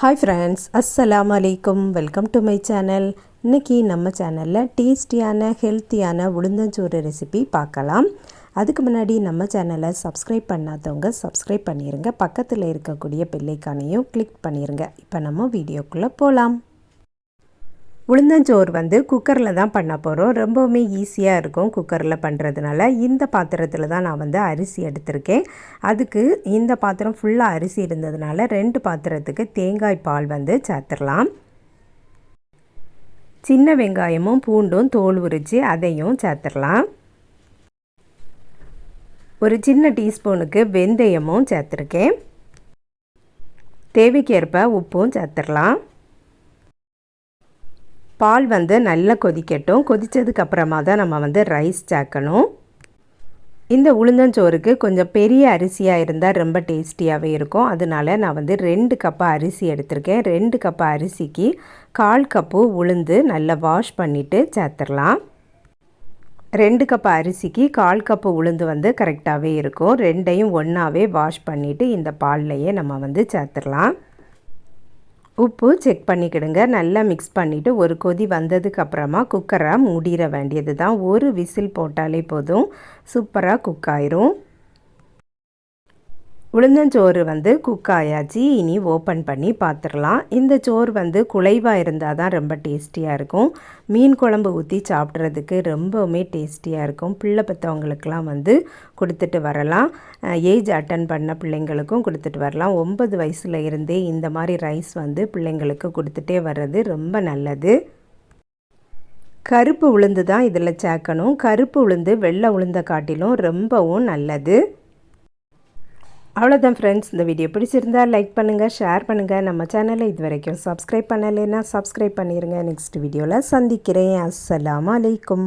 Hi friends அஸ்ஸலாம் அலைக்கும் welcome to my channel இன்றைக்கி நம்ம சேனலில் டேஸ்டியான ஹெல்த்தியான உளுந்தஞ்சோறு ரெசிபி பார்க்கலாம். அதுக்கு முன்னாடி நம்ம சேனலை சப்ஸ்கிரைப் பண்ணாதவங்க சப்ஸ்கிரைப் பண்ணிடுங்க பக்கத்தில் இருக்கக்கூடிய பெல்லைக்கானையும் கிளிக் பண்ணிடுங்க இப்போ நம்ம வீடியோக்குள்ளே போகலாம் உளுந்தஞ்சோறு வந்து குக்கரில் தான் பண்ண போகிறோம் ரொம்பவுமே ஈஸியாக இருக்கும் குக்கரில் பண்ணுறதுனால இந்த பாத்திரத்தில் தான் நான் வந்து அரிசி எடுத்திருக்கேன். அதுக்கு இந்த பாத்திரம் ஃபுல்லாக அரிசி இருந்ததுனால ரெண்டு பாத்திரத்துக்கு தேங்காய் பால் வந்து சேர்த்துடலாம். சின்ன வெங்காயமும் பூண்டும் தோல் உரித்து அதையும் சேர்த்துடலாம். ஒரு சின்ன டீஸ்பூனுக்கு வெந்தயமும் சேர்த்துருக்கேன். தேவைக்கேற்ப உப்பும் சேர்த்துடலாம். பால் வந்து நல்லா கொதிக்கட்டும். கொதித்ததுக்கப்புறமா தான் நம்ம வந்து ரைஸ் சேர்க்கணும். இந்த உளுந்தஞ்சோறுக்கு கொஞ்சம் பெரிய அரிசியாக இருந்தால் ரொம்ப டேஸ்டியாகவே இருக்கும். அதனால நான் வந்து ரெண்டு கப்பு அரிசி எடுத்திருக்கேன். ரெண்டு கப்பு அரிசிக்கு கால் கப்பு உளுந்து நல்லா வாஷ் பண்ணிவிட்டு சேர்த்துடலாம். ரெண்டு கப்பு அரிசிக்கு கால் கப்பு உளுந்து வந்து கரெக்டாகவே இருக்கும். ரெண்டையும் ஒன்றாவே வாஷ் பண்ணிவிட்டு இந்த பால்லையே நம்ம வந்து சேர்த்துடலாம். உப்பு செக் பண்ணிக்கிடுங்க. நல்லா மிக்ஸ் பண்ணிவிட்டு ஒரு கொதி வந்ததுக்கப்புறமா குக்கரை மூடிட வேண்டியது தான் ஒரு விசில் போட்டாலே போதும். சூப்பராக குக் ஆயிரும். உளுந்தஞ்சோறு வந்து குக் ஆயாச்சு. இனி ஓப்பன் பண்ணி பார்த்துடலாம் இந்த சோறு வந்து குலைவாக இருந்தால் தான் ரொம்ப டேஸ்டியாக இருக்கும். மீன் குழம்பு ஊற்றி சாப்பிட்றதுக்கு ரொம்பவுமே டேஸ்டியாக இருக்கும். பிள்ளை பெற்றவங்களுக்கெலாம் வந்து கொடுத்துட்டு வரலாம். ஏஜ் அட்டன் பண்ண பிள்ளைங்களுக்கும் கொடுத்துட்டு வரலாம். ஒன்பது வயசில் இருந்தே இந்த மாதிரி ரைஸ் வந்து பிள்ளைங்களுக்கு கொடுத்துட்டே வர்றது ரொம்ப நல்லது. கருப்பு உளுந்து தான் இதில் சேர்க்கணும். கருப்பு உளுந்து வெள்ளை உளுந்த காட்டிலும் ரொம்பவும் நல்லது. அவ்வளோதான் ஃப்ரெண்ட்ஸ் இந்த வீடியோ பிடிச்சிருந்தால் லைக் பண்ணுங்கள் ஷேர் பண்ணுங்கள் நம்ம சேனலை இது வரைக்கும் சப்ஸ்கிரைப் பண்ணலைன்னா சப்ஸ்கிரைப் பண்ணிடுங்க நெக்ஸ்ட் வீடியோவில் சந்திக்கிறேன். அஸ்லாம் அலைக்கும்.